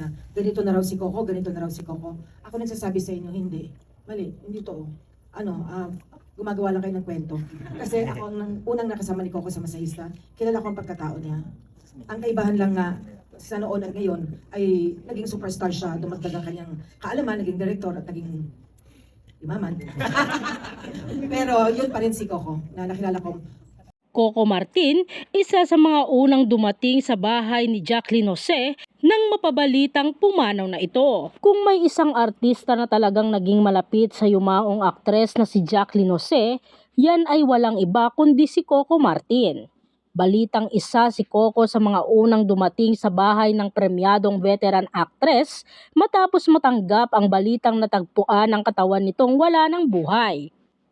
na ganito na raw si Coco, ganito na raw si Coco. Ako nagsasabi sa inyo, hindi. Mali, hindi to. Ano, ah, gumagawa lang kayo ng kwento. Kasi ako ang nang- unang nakasama ni Coco sa masahista. Kilala ko ang pagkatao niya. Ang kaibahan lang nga sa noon at ngayon ay naging superstar siya, dumagdag ang kanyang kaalaman, naging director at naging imaman. Pero yun pa rin si Coco na nakilala ko Coco Martin, isa sa mga unang dumating sa bahay ni Jacqueline Jose nang mapabalitang pumanaw na ito. Kung may isang artista na talagang naging malapit sa yumaong aktres na si Jacqueline Jose, yan ay walang iba kundi si Coco Martin. Balitang isa si Coco sa mga unang dumating sa bahay ng premyadong veteran actress matapos matanggap ang balitang natagpuan ang katawan nitong wala ng buhay.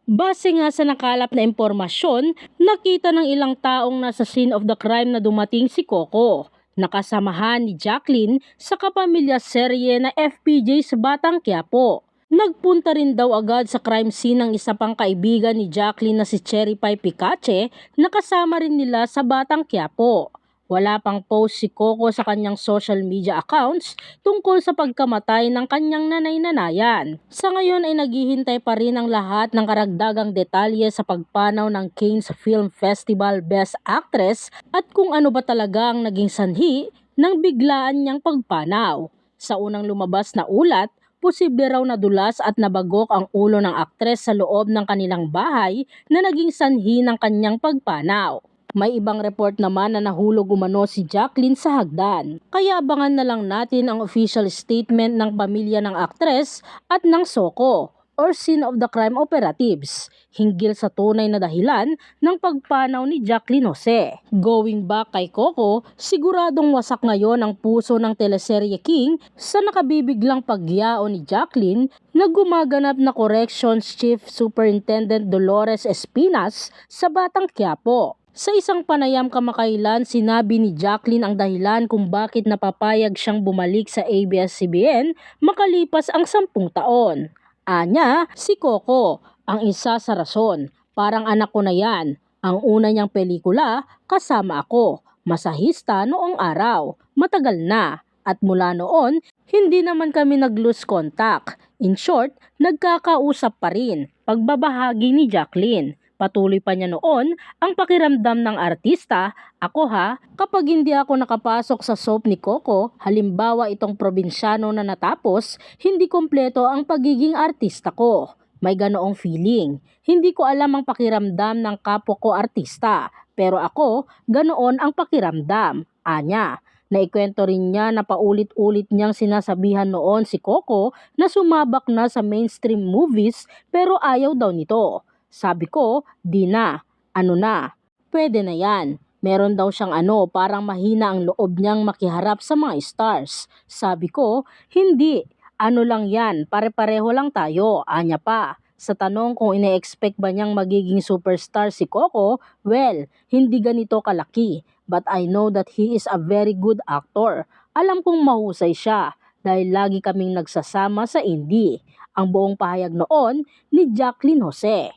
Base nga sa nakalap na impormasyon, nakita ng ilang taong nasa scene of the crime na dumating si Coco. Nakasamahan ni Jacqueline sa kapamilya serye na FPJ sa Batang Quiapo. Nagpunta rin daw agad sa crime scene ng isa pang kaibigan ni Jacqueline na si Cherry Pie Picache na kasama rin nila sa Batang Quiapo. Wala pang post si Coco sa kanyang social media accounts tungkol sa pagkamatay ng kanyang nanay-nanayan. Sa ngayon ay naghihintay pa rin ang lahat ng karagdagang detalye sa pagpanaw ng Cannes Film Festival Best Actress at kung ano ba talaga ang naging sanhi ng biglaan niyang pagpanaw. Sa unang lumabas na ulat, posible raw nadulas at nabagok ang ulo ng aktres sa loob ng kanilang bahay na naging sanhi ng kanyang pagpanaw. May ibang report naman na nahulog umano si Jacqueline sa hagdan. Kaya abangan na lang natin ang official statement ng pamilya ng aktres at ng Soko or Scene of the Crime Operatives hinggil sa tunay na dahilan ng pagpanaw ni Jacqueline Jose. Going back kay Coco, siguradong wasak ngayon ang puso ng teleserye King sa nakabibiglang pagyao ni Jacqueline na gumaganap na Corrections Chief Superintendent Dolores Espinas sa Batang Quiapo. Sa isang panayam kamakailan, sinabi ni Jacqueline ang dahilan kung bakit napapayag siyang bumalik sa ABS-CBN makalipas ang sampung taon. Anya, si Coco, ang isa sa rason. Parang anak ko na yan. Ang una niyang pelikula, kasama ako. Masahista noong araw. Matagal na. At mula noon, hindi naman kami nag-lose contact. In short, nagkakausap pa rin. Pagbabahagi ni Jacqueline. Patuloy pa niya noon ang pakiramdam ng artista, ako ha, kapag hindi ako nakapasok sa soap ni Coco, halimbawa itong probinsyano na natapos, hindi kompleto ang pagiging artista ko. May ganoong feeling. Hindi ko alam ang pakiramdam ng kapwa ko artista, pero ako, ganoon ang pakiramdam. Anya, Naikwento rin niya na paulit-ulit niyang sinasabihan noon si Coco na sumabak na sa mainstream movies pero ayaw daw nito. Sabi ko, di na. Ano na? Pwede na yan. Meron daw siyang ano, parang mahina ang loob niyang makiharap sa mga stars. Sabi ko, hindi. Ano lang yan, pare-pareho lang tayo. Anya pa. Sa tanong kung ine-expect ba niyang magiging superstar si Coco, well, hindi ganito kalaki. But I know that he is a very good actor. Alam kong mahusay siya dahil lagi kaming nagsasama sa indie. Ang buong pahayag noon ni Jacqueline Jose.